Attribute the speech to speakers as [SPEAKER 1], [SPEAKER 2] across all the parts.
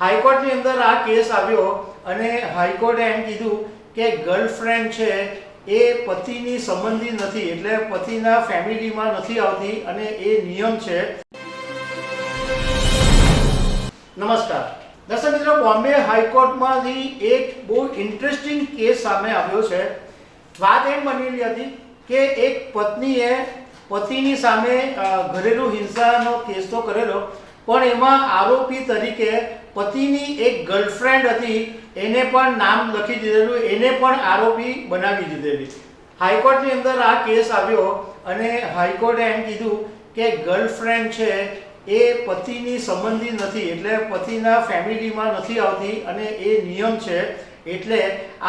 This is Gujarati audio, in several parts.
[SPEAKER 1] હાઈકોર્ટની અંદર આ કેસ આવ્યો અને હાઈકોર્ટે એમ કીધું કે ગર્લફ્રેન્ડ છે એ પતિની સંબંધી નથી, એટલે પતિના ફેમિલીમાં નથી આવતી અને એ નિયમ છે. નમસ્કાર. દર્શક મિત્રો, બોમ્બે હાઈકોર્ટમાંથી એક બહુ ઇન્ટરેસ્ટિંગ કેસ સામે આવ્યો છે. વાત એમ બનેલી હતી કે એક પત્નીએ પતિની સામે ઘરેલું હિંસાનો કેસ તો કરેલો પણ એમાં આરોપી તરીકે પતિની એક ગર્લફ્રેન્ડ હતી, એને પણ નામ લખી દીધેલું, એને પણ આરોપી બનાવી દીધેલી. હાઈકોર્ટની અંદર આ કેસ આવ્યો અને હાઈકોર્ટે એમ કીધું કે ગર્લફ્રેન્ડ છે, એ પતિની સંબંધી નથી, એટલે પતિના ફેમિલીમાં નથી આવતી અને એ નિયમ છે, એટલે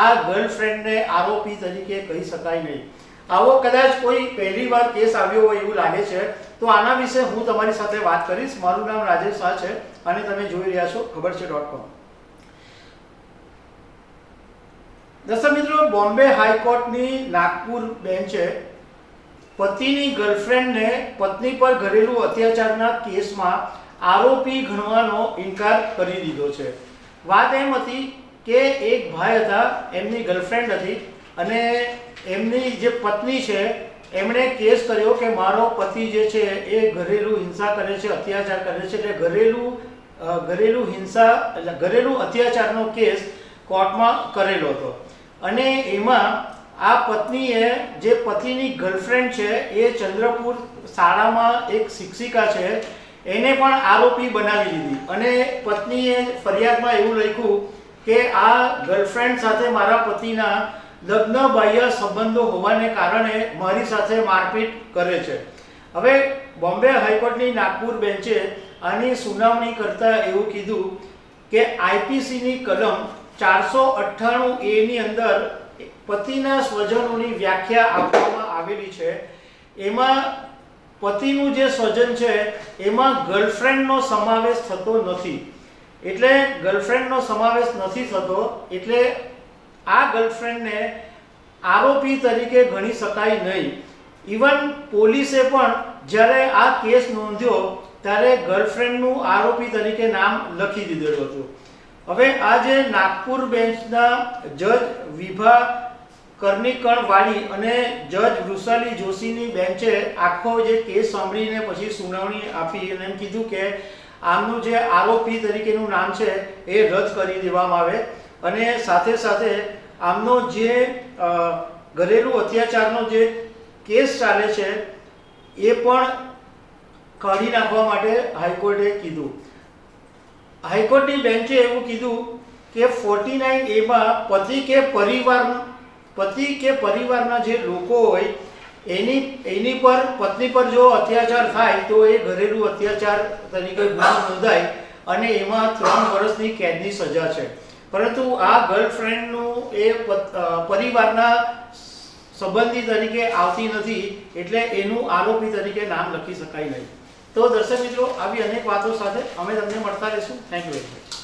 [SPEAKER 1] આ ગર્લફ્રેન્ડને આરોપી તરીકે કહી શકાય નહીં. આવો કદાચ કોઈ પહેલી વાર કેસ આવ્યો હોય એવું લાગે છે, તો આના વિશે હું તમારી સાથે વાત કરીશ. મારું નામ રાજેશ શાહ છે અને તમે જોઈ રહ્યા છો ખબર છે ડોટ કોમ દર્શક મિત્રો, બોમ્બે હાઈકોર્ટની નાગપુર બેન્ચે પતિની ગર્લફ્રેન્ડને પત્ની પર ઘરેલું અત્યાચારના કેસમાં આરોપી ગણવાનો ઇનકાર કરી દીધો છે. વાત એમ હતી કે એક ભાઈ હતા, એમની ગર્લફ્રેન્ડ હતી અને એમની જે પત્ની છે, એમણે કેસ કર્યો કે મારો પતિ જે છે, એ ઘરેલું હિંસા કરે છે, અત્યાચાર કરે છે, એટલે ઘરેલું ઘરેલુ હિંસા, એટલે ઘરેલું અત્યાચારનો કેસ કોર્ટમાં કરેલો હતો. અને એમાં આ પત્નીએ જે પતિની ગર્લફ્રેન્ડ છે, એ ચંદ્રપુર શાળામાં એક શિક્ષિકા છે, એને પણ આરોપી બનાવી દીધી. અને પત્નીએ ફરિયાદમાં એવું લખ્યું કે આ ગર્લફ્રેન્ડ સાથે મારા પતિના લગ્ન બાહ્ય સંબંધો હોવાને કારણે મારી સાથે મારપીટ કરે છે. હવે બોમ્બે હાઈકોર્ટની નાગપુર બેન્ચે આની સુનાવણી કરતા એવું કીધું કે આઈપીસીની કલમ ચારસો અઠ્ઠાણું એની અંદર પતિના સ્વજનોની વ્યાખ્યા આપવામાં આવેલી છે. એમાં પતિનું જે સ્વજન છે, એમાં ગર્લફ્રેન્ડનો સમાવેશ થતો નથી. એટલે ગર્લફ્રેન્ડનો સમાવેશ નથી થતો, એટલે આ ગર્લફ્રેન્ડને આરોપી તરીકે ગણી શકાય નહીં. ઇવન પોલીસે પણ જ્યારે આ કેસ નોંધ્યો, ત્યારે ગર્લફ્રેન્ડનું આરોપી તરીકે નામ લખી દીધેલું હતું. હવે આ જે નાગપુર બેન્ચના જજ વિભા કર્ણિકણ વાળી અને જજ વૃષાલી જોશીની બેન્ચે આખો જે કેસ સાંભળીને પછી સુનાવણી આપી અને એમ કીધું કે આમનું જે આરોપી તરીકેનું નામ છે, એ રદ કરી દેવામાં આવે. અને સાથે સાથે આમનો જે ઘરેલું અત્યાચારનો જે કેસ ચાલે છે, એ પણ કાઢી નાખવા માટે હાઈકોર્ટે કીધું. હાઈકોર્ટની બેન્ચે એવું કીધું કે ફોર્ટી નાઇન એમાં પતિ કે પરિવાર, પતિ કે પરિવારના જે લોકો હોય એની એની પર, પત્ની પર જો અત્યાચાર થાય, તો એ ઘરેલું અત્યાચાર તરીકે ગુનો નોંધાય અને એમાં ત્રણ વર્ષની કેદની સજા છે. પરંતુ આ ગર્લફ્રેન્ડનું એ પરિવારના સંબંધી તરીકે આવતી નથી, એટલે એનું આરોપી તરીકે નામ લખી શકાય નહીં. તો દર્શક મિત્રો, આવી અનેક વાતો સાથે અમે તમને મળતા રહીશું. Thank you very much